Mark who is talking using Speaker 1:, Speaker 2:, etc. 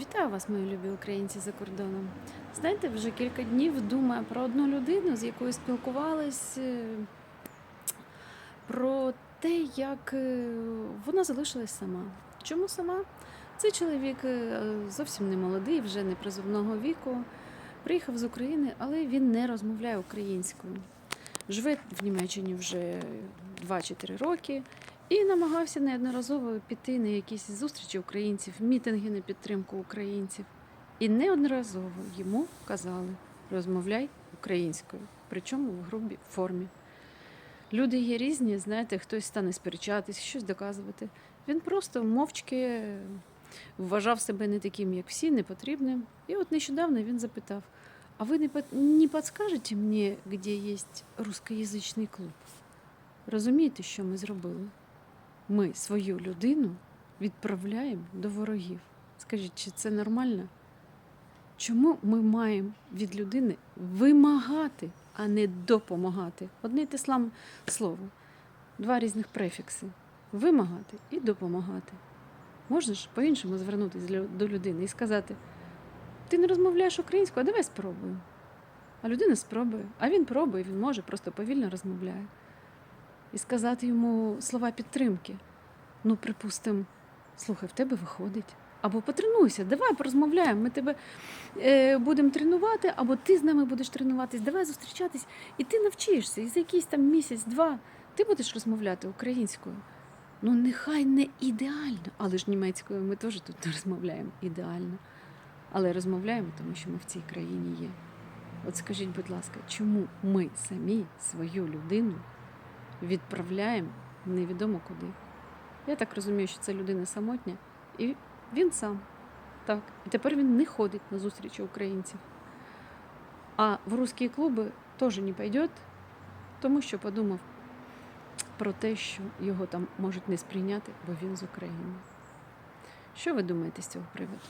Speaker 1: Вітаю вас, мої любі українці за кордоном. Знаєте, вже кілька днів думаю про одну людину, з якою спілкувалась, е, про те, як е, вона залишилась сама. Чому сама? Цей чоловік е, зовсім не молодий, вже не призовного віку. Приїхав з України, але він не розмовляє українською. Живе в Німеччині вже 2-4 роки і намагався неодноразово піти на якісь зустрічі українців, мітинги на підтримку українців. І неодноразово йому казали: розмовляй українською, причому в грубій формі. Люди є різні, знаєте, хтось стане сперечатись, щось доказувати. Він просто мовчки вважав себе не таким, як всі, непотрібним. І от нещодавно він запитав: а ви не, не підскажете мені, де є рускоязичний клуб? Розумієте, що ми зробили? Ми свою людину відправляємо до ворогів. Скажіть, чи це нормально? Чому ми маємо від людини вимагати, а не допомагати? Одне й те саме слово, два різних префікси: вимагати і допомагати. Можна ж по-іншому звернутися до людини і сказати: ти не розмовляєш українською, а давай спробуємо. А людина спробує, а він пробує, він може, просто повільно розмовляє. І сказати йому слова підтримки. Ну, припустимо, слухай, в тебе виходить. Або потренуйся, давай порозмовляємо, ми тебе е, будемо тренувати, або ти з нами будеш тренуватись, давай зустрічатись, і ти навчишся. І за якийсь там місяць-два ти будеш розмовляти українською. Ну, нехай не ідеально, але ж німецькою ми теж тут не розмовляємо ідеально. Але розмовляємо, тому що ми в цій країні є. От скажіть, будь ласка, чому ми самі свою людину відправляємо невідомо куди? Я так розумію, що це людина самотня, і він сам. Так. І тепер він не ходить на зустрічі українців. А в русські клуби теж не пойде, тому що подумав про те, що його там можуть не сприйняти, бо він з України. Що ви думаєте з цього приводу?